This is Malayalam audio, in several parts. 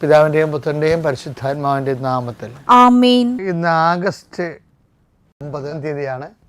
പിതാവിന്റെയും പുത്രന്റെയും പരിശുദ്ധാത്മാവിന്റെയും നാമത്തിൽ. ആമേൻ. ഇന്ന് ആഗസ്റ്റ് ഒമ്പതാം തീയതിയാണ്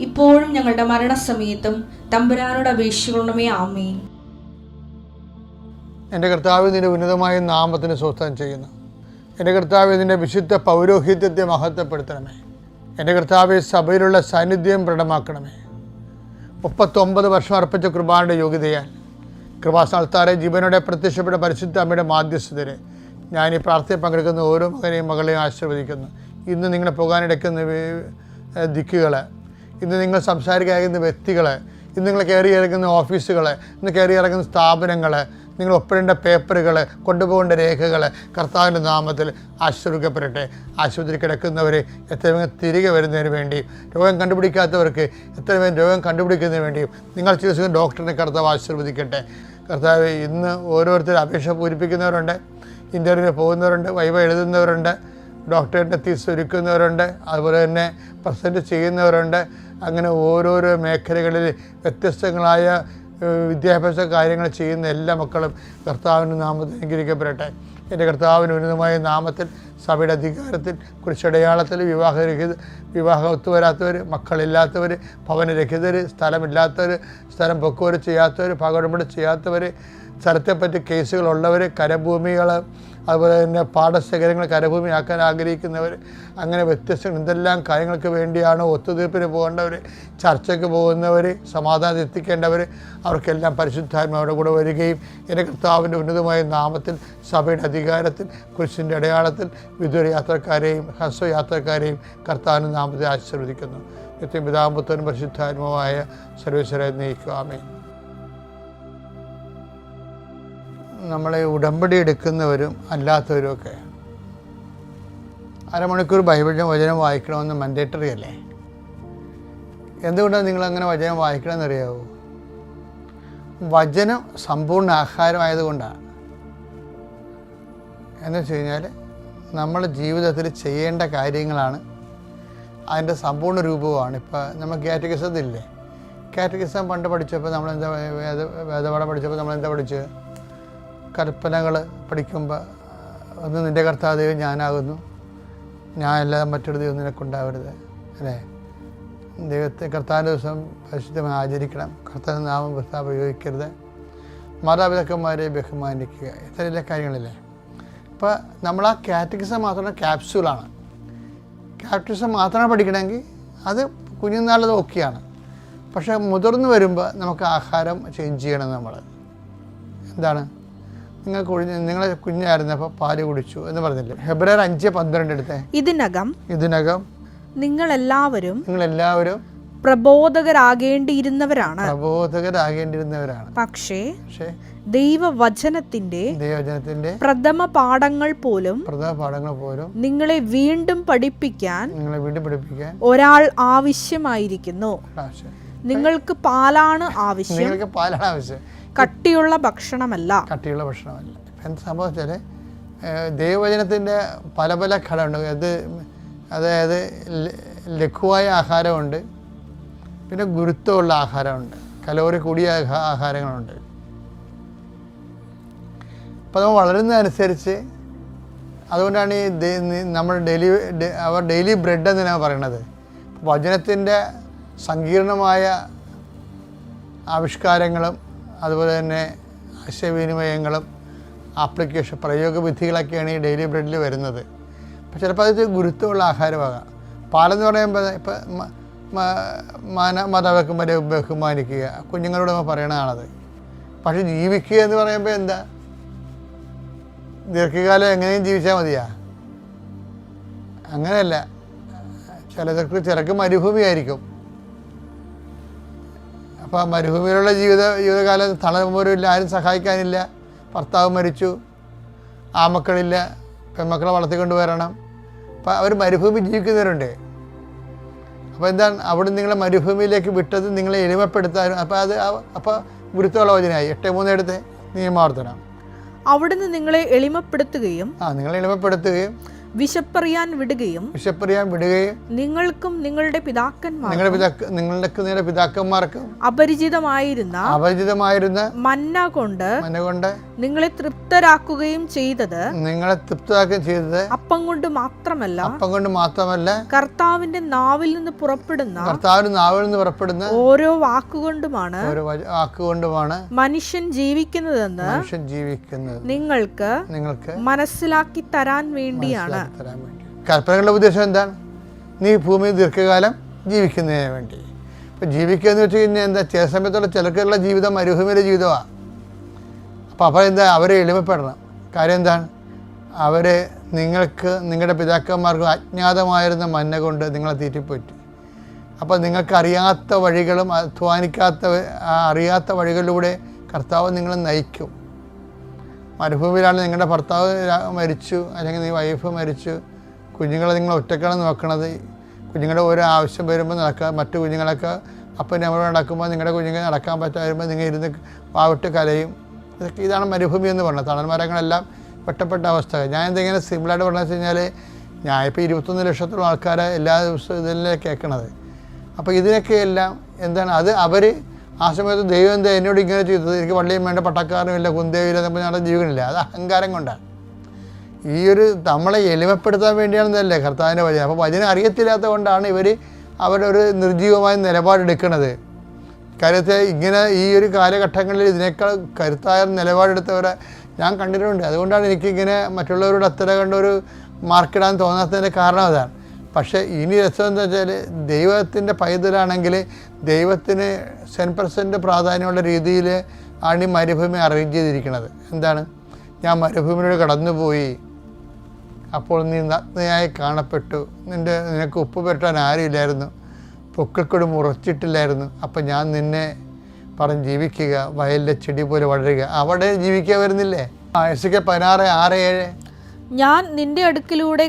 ഇപ്പോഴും ഞങ്ങളുടെ മരണസമയത്തും തമ്പുരാനോട് അപേക്ഷിക്കണമേ ആമേൻ. എന്റെ കർത്താവ് നിന്റെ ഉന്നതമായ നാമത്തിന് സ്വസ്ഥം ചെയ്യുന്നു. എന്റെ കർത്താവ് ഇതിന്റെ വിശുദ്ധ പൗരോഹിത്യത്തെ മഹത്വപ്പെടുത്തണമേ. എന്റെ കർത്താവ് സഭയിലുള്ള സാന്നിധ്യം പ്രകടമാക്കണമേ. മുപ്പത്തൊമ്പത് വർഷം അർപ്പിച്ച കൃപാന്റെ യോഗ്യതയാൽ കൃപാസ്ഥാനത്താറെ ജീവനോടെ പ്രത്യക്ഷപ്പെട്ട പരിശുദ്ധ അമ്മയുടെ മാധ്യസ്ഥതരെ ഞാൻ ഈ പ്രാർത്ഥന പങ്കെടുക്കുന്ന ഓരോ മകനെയും മകളെയും ആശീർവദിക്കുന്നു. ഇന്ന് നിങ്ങളെ പോകാനിടയ്ക്കുന്ന ദിക്കുകൾ ഇന്ന് നിങ്ങൾ സംസാരിക്കുന്ന വ്യക്തികളെ ഇന്ന് നിങ്ങൾ കയറി ഇറങ്ങുന്ന ഓഫീസുകളെ ഇന്ന് കയറി ഇറങ്ങുന്ന സ്ഥാപനങ്ങൾ നിങ്ങൾ ഒപ്പിടേണ്ട പേപ്പറുകൾ കൊണ്ടുപോകേണ്ട രേഖകൾ കർത്താവിന്റെ നാമത്തിൽ ആശ്രയിക്കപ്പെടട്ടെ ആശുപത്രി കിടക്കുന്നവർ എത്ര വേഗം തിരികെ വരുന്നതിന് വേണ്ടി രോഗം കണ്ടുപിടിക്കാത്തവർക്ക് എത്ര വേഗം രോഗം കണ്ടുപിടിക്കുന്നതിന് വേണ്ടിയും നിങ്ങൾ ചികിത്സിക്കുന്ന ഡോക്ടറിനെ കർത്താവ് ആശീർവദിക്കട്ടെ. കർത്താവ് ഇന്ന് ഓരോരുത്തർ അപേക്ഷ പൂരിപ്പിക്കുന്നവരുണ്ട് ഇന്റർവ്യൂവിന് പോകുന്നവരുണ്ട് വൈവ എഴുതുന്നവരുണ്ട്. ഡോക്ടറേറ്റിന്റെ തീസ് ഒരുക്കുന്നവരുണ്ട് അതുപോലെ തന്നെ പ്രസന്റ് ചെയ്യുന്നവരുണ്ട്. അങ്ങനെ ഓരോരോ മേഖലകളിൽ വ്യത്യസ്തങ്ങളായ വിദ്യാഭ്യാസ കാര്യങ്ങൾ ചെയ്യുന്ന എല്ലാ മക്കളും കർത്താവിന്റെ നാമത്തിൽ അനുഗ്രഹിക്കപ്പെടട്ടെ. എന്റെ കർത്താവിന് ഉന്നതമായ നാമത്തിൽ സഭയുടെ അധികാരത്തിൽ കുറിച്ചടയാളത്തിൽ വിവാഹരഹിത വിവാഹം ഒത്തുവരാത്തവർ മക്കളില്ലാത്തവർ ഭവനരഹിതർ സ്ഥലമില്ലാത്തവർ സ്ഥലം പൊക്കുവരെ ചെയ്യാത്തവർ പകടുമ്പോൾ ചെയ്യാത്തവർ സ്ഥലത്തെപ്പറ്റി കേസുകളുള്ളവർ കരഭൂമികൾ അതുപോലെ തന്നെ പാടശേഖരങ്ങൾ കരഭൂമിയാക്കാൻ ആഗ്രഹിക്കുന്നവർ അങ്ങനെ വ്യത്യസ്ത എന്തെല്ലാം കാര്യങ്ങൾക്ക് വേണ്ടിയാണ് ഒത്തുതീർപ്പിന് പോകേണ്ടവർ ചർച്ചയ്ക്ക് പോകുന്നവർ സമാധാനം എത്തിക്കേണ്ടവർ അവർക്കെല്ലാം പരിശുദ്ധാത്മാവിടെ കൂടെ വരികയും എന്റെ കർത്താവിന്റെ ഉന്നതമായ നാമത്തിൽ സഭയുടെ അധികാരത്തിൽ കുരിശിന്റെ അടയാളത്തിൽ വിദൂര യാത്രക്കാരെയും ഹ്രസ്വ യാത്രക്കാരെയും കർത്താവിന്റെ നാമത്തെ ആശീർവദിക്കുന്നു. നിത്യം പിതാമ്പുത്തനും പരിശുദ്ധാത്മാവായ സർവേശ്വരെ നയിക്കുവാമേ നമ്മളെ ഉടമ്പടി എടുക്കുന്നവരും അല്ലാത്തവരും ഒക്കെ. അരമണിക്കൂർ ബൈബിളിന്റെ വചനം വായിക്കണമെന്ന് മൻഡേറ്ററി അല്ലേ? എന്തുകൊണ്ടാണ് നിങ്ങളങ്ങനെ വചനം വായിക്കണമെന്നറിയാവൂ? വചനം സമ്പൂർണ ആഹാരമായതുകൊണ്ടാണ്. എന്ന് വെച്ച് കഴിഞ്ഞാൽ നമ്മൾ ജീവിതത്തിൽ ചെയ്യേണ്ട കാര്യങ്ങളാണ് അതിന്റെ സമ്പൂർണ രൂപമാണ് ഇപ്പോൾ നമ്മൾ കാറ്റഗിസത്തില്ലേ കാറ്റഗിസം പണ്ട് പഠിച്ചപ്പോൾ നമ്മളെന്താ വേദ വേദപാഠം പഠിച്ചപ്പോൾ നമ്മളെന്താ പഠിച്ചത്? കൽപ്പനകൾ പഠിക്കുമ്പോൾ ഒന്ന് നിന്റെ കർത്താവ് ദൈവം ഞാനാകുന്നു. ഞാൻ അല്ലാതെ മറ്റൊരു ദൈവം നിനക്കുണ്ടാവരുത്. അല്ലേ? ദൈവത്തെ കർത്താവിന്റെ ദിവസം പരിശുദ്ധമായി ആചരിക്കണം. കർത്താവിന്റെ നാമം വൃത്താ ഉപയോഗിക്കരുത്. മാതാപിതാക്കന്മാരെ ബഹുമാനിക്കുക. ഇത്തരം കാര്യങ്ങളില്ലേ? ഇപ്പോൾ നമ്മൾ ആ കാറ്റഗറിസം മാത്രം ക്യാപ്സ്യൂളാണ്. ക്യാപ്റ്റിസം മാത്രം പഠിക്കണമെങ്കിൽ അത് കുഞ്ഞുനാളത് ഓക്കെയാണ്. പക്ഷേ മുതിർന്നു വരുമ്പോൾ നമുക്ക് ആഹാരം ചേഞ്ച് ചെയ്യണം നമ്മൾ. എന്താണ്? നിങ്ങൾ നിങ്ങളെ കുഞ്ഞായിരുന്നപ്പോൾ പാൽ കുടിച്ചു എന്ന് പറഞ്ഞില്ലേ? ഫെബ്രുവരി അഞ്ച് പന്ത്രണ്ട് എടുത്തേ. ഇതിനകം ഇതിനകം നിങ്ങളെല്ലാവരും നിങ്ങളെല്ലാവരും പ്രബോധകരാകേണ്ടിയിരുന്നവരാണ്. പ്രബോധകരാകേണ്ടിയിരുന്നവരാണ്. പക്ഷേ പക്ഷേ ദൈവവചനത്തിന്റെ ദൈവവചനത്തിന്റെ പ്രഥമ പാഠങ്ങൾ പോലും പ്രഥമ പാഠങ്ങൾ പോലും നിങ്ങളെ വീണ്ടും പഠിപ്പിക്കാൻ നിങ്ങളെ വീണ്ടും പഠിപ്പിക്കാൻ ഒരാൾ ആവശ്യമായിരിക്കുന്നു. ആവശ്യം. നിങ്ങൾക്ക് പാലാണ് ആവശ്യം. നിങ്ങൾക്ക് പാലാണ് ആവശ്യം. കട്ടിയുള്ള ഭക്ഷണമല്ല. കട്ടിയുള്ള ഭക്ഷണമല്ല. എന്ത് സംഭവം വെച്ചാൽ ദൈവവചനത്തിന്റെ പല പല ഘടകമുണ്ട് അത് അതായത് ലഘുവായ ആഹാരമുണ്ട്. പിന്നെ ഗുരുത്വമുള്ള ആഹാരമുണ്ട്. കലോറി കൂടിയ ആഹാരങ്ങളുണ്ട്. അപ്പോൾ നമ്മൾ വളരുന്നതനുസരിച്ച് അതുകൊണ്ടാണ് ഈ നമ്മൾ ഡെയിലി അവർ ഡെയിലി ബ്രെഡ് എന്നാണ് പറയണത്. വചനത്തിന്റെ സങ്കീർണമായ ആവിഷ്കാരങ്ങളും അതുപോലെ തന്നെ ആശയവിനിമയങ്ങളും ആപ്ലിക്കേഷൻ പ്രയോഗവിധികളൊക്കെയാണ് ഈ ഡെയിലി ബ്രെഡിൽ വരുന്നത്. അപ്പോൾ ചിലപ്പോൾ അത് ഗുരുത്വമുള്ള ആഹാരമാകാം. പാലെന്ന് പറയുമ്പോൾ ഇപ്പം മാന മാതാപിതാക്കന്മാരെ ബഹുമാനിക്കുക കുഞ്ഞുങ്ങളോട് നമ്മൾ പറയണതാണത് പക്ഷെ ജീവിക്കുക എന്ന് പറയുമ്പോൾ എന്താ? ദീർഘകാലം എങ്ങനെയും ജീവിച്ചാൽ മതിയാ. അങ്ങനെയല്ല. ചിലർക്ക് ചിലർക്ക് മരുഭൂമിയായിരിക്കും. അപ്പോൾ ആ മരുഭൂമിയിലുള്ള ജീവിത ജീവിതകാലം തളരുമ്പോരില്ല ആരും സഹായിക്കാനില്ല. ഭർത്താവ് മരിച്ചു ആ മക്കളില്ല പെൺമക്കളെ വളർത്തിക്കൊണ്ട് വരണം അപ്പോൾ അവർ മരുഭൂമി ജീവിക്കുന്നവരുണ്ട്. അപ്പോൾ എന്താണ് അവിടെ നിങ്ങളെ മരുഭൂമിയിലേക്ക് വിട്ടത് നിങ്ങളെ എളിമപ്പെടുത്താനും അപ്പോൾ അത് അപ്പോൾ ഗുരുത്വമുള്ള വചനമായി എട്ട് മൂന്ന് എടുത്ത് നിയമാവർത്തനം. അവിടുന്ന് നിങ്ങളെ എളിമപ്പെടുത്തുകയും ആ നിങ്ങളെ എളിമപ്പെടുത്തുകയും വിശപ്പറിയാൻ വിടുകയും വിശപ്പറിയാൻ വിടുകയും നിങ്ങൾക്കും നിങ്ങളുടെ പിതാക്കന്മാർ നിങ്ങളുടെ പിതാക്ക നിങ്ങളുടെ നിങ്ങളുടെ പിതാക്കന്മാർക്കും അപരിചിതമായിരുന്ന അപരിചിതമായിരുന്ന മന്ന കൊണ്ട് മനകൊണ്ട് നിങ്ങളെ തൃപ്തരാക്കുകയും ചെയ്തത് നിങ്ങളെ തൃപ്തരാക്കുകയും ചെയ്തത് അപ്പം കൊണ്ട് മാത്രമല്ല അപ്പം കൊണ്ട് മാത്രമല്ല കർത്താവിന്റെ നാവിൽ നിന്ന് പുറപ്പെടുന്ന കർത്താവിന്റെ നാവിൽ നിന്ന് പുറപ്പെടുന്ന ഓരോ വാക്കുകൊണ്ടുമാണ് ഓരോ വാക്കുകൊണ്ടുമാണ് മനുഷ്യൻ ജീവിക്കുന്നതെന്ന് മനുഷ്യൻ ജീവിക്കുന്നത്. നിങ്ങൾക്ക് നിങ്ങൾക്ക് മനസ്സിലാക്കി തരാൻ വേണ്ടിയാണ്. കൽപ്പനകളുടെ ഉദ്ദേശം എന്താണ്? നീ ഭൂമിയിൽ ദീർഘകാലം ജീവിക്കുന്നതിന് വേണ്ടി. ഇപ്പം ജീവിക്കുക എന്ന് വെച്ച് കഴിഞ്ഞാൽ എന്താ? ചില സമയത്തുള്ള ചിലർക്കുള്ള ജീവിതം മരുഭൂമിയിലെ ജീവിതമാണ് അപ്പോൾ അപ്പോൾ എന്താ അവരെ എളിമപ്പെടണം. കാര്യം എന്താണ്? അവർ നിങ്ങൾക്ക് നിങ്ങളുടെ പിതാക്കന്മാർക്ക് അജ്ഞാതമായിരുന്ന മന്ന കൊണ്ട് നിങ്ങളെ തീറ്റിപ്പോറ്റി. അപ്പോൾ നിങ്ങൾക്കറിയാത്ത വഴികളും അധ്വാനിക്കാത്ത അറിയാത്ത വഴികളിലൂടെ കർത്താവ് നിങ്ങളെ നയിക്കും. മരുഭൂമിയിലാണ് നിങ്ങളുടെ ഭർത്താവ് മരിച്ചു അല്ലെങ്കിൽ നീ വൈഫ് മരിച്ചു. കുഞ്ഞുങ്ങളെ നിങ്ങൾ ഒറ്റക്കാണ് നോക്കണത്. കുഞ്ഞുങ്ങളുടെ ഓരോ ആവശ്യം വരുമ്പോൾ നടക്കുക മറ്റു കുഞ്ഞുങ്ങളൊക്കെ അപ്പം നമ്മൾ നടക്കുമ്പോൾ നിങ്ങളുടെ കുഞ്ഞുങ്ങൾ നടക്കാൻ പറ്റാതെ വരുമ്പോൾ നിങ്ങൾ ഇരുന്ന് വാവിട്ട് കരയും. ഇതൊക്കെ ഇതാണ് മരുഭൂമി എന്ന് പറഞ്ഞത്. തണൽ മരങ്ങളെല്ലാം വെട്ടപ്പെട്ട അവസ്ഥ. ഞാൻ എന്തെങ്കിലും സിമ്പിളായിട്ട് പറഞ്ഞു വെച്ച് കഴിഞ്ഞാൽ ഞാൻ ഇപ്പോൾ ഇരുപത്തൊന്ന് ലക്ഷത്തോളം ആൾക്കാരെ എല്ലാ ദിവസവും ഇതെല്ലാം കേൾക്കണത്. അപ്പോൾ ഇതിനൊക്കെ എല്ലാം എന്താണ് അത് അവർ ആ സമയത്ത് ദൈവം എന്താ എന്നോട് ഇങ്ങനെ ചെയ്തത്? എനിക്ക് വള്ളിയും വേണ്ട പട്ടക്കാരനും ഇല്ല കുന്തേവില്ല എന്നപ്പോൾ ഞങ്ങളുടെ ജീവനില്ല അത് അഹങ്കാരം കൊണ്ടാണ്. ഈ ഒരു നമ്മളെ എളിമപ്പെടുത്താൻ വേണ്ടിയാണെന്നല്ലേ കർത്താവിന്റെ വചനം. അപ്പോൾ വചനം അറിയത്തില്ലാത്തത് കൊണ്ടാണ് ഇവർ അവരൊരു നിർജീവമായ നിലപാടെടുക്കുന്നത് കാര്യത്തെ ഇങ്ങനെ ഈ ഒരു കാലഘട്ടങ്ങളിൽ ഇതിനേക്കാൾ കരുത്തായ നിലപാടെടുത്തവരെ ഞാൻ കണ്ടിട്ടുണ്ട്. അതുകൊണ്ടാണ് എനിക്കിങ്ങനെ മറ്റുള്ളവരോട് അത്ര കണ്ടൊരു മാർക്കിടാൻ തോന്നാത്തതിന്റെ കാരണം അതാണ്. പക്ഷേ ഇനി രസം എന്താ വെച്ചാൽ ദൈവത്തിന്റെ പൈതലാണെങ്കിൽ ദൈവത്തിന് സെൻ പെർസെന്റ് പ്രാധാന്യമുള്ള രീതിയിൽ ആണ് ഈ മരുഭൂമി അറേഞ്ച് ചെയ്തിരിക്കുന്നത്. എന്താണ്? ഞാൻ മരുഭൂമിയിലൂടെ കടന്നുപോയി. അപ്പോൾ നീ നഗ്നയായി കാണപ്പെട്ടു. നിന്റെ നിനക്ക് ഉപ്പ് പുരട്ടാൻ ആരുമില്ലായിരുന്നു. പൊക്കിൾക്കൊടി ഉറച്ചിട്ടില്ലായിരുന്നു അപ്പം ഞാൻ നിന്നെ പറഞ്ഞ് ജീവിക്കുക വയലിലെ ചെടി പോലെ വളരുക. അവിടെ ജീവിക്കാൻ വരുന്നില്ലേ? എസ് കെ പതിനാറ് ആറ് ഏഴ്. ഞാൻ നിന്റെ അടുക്കിലൂടെ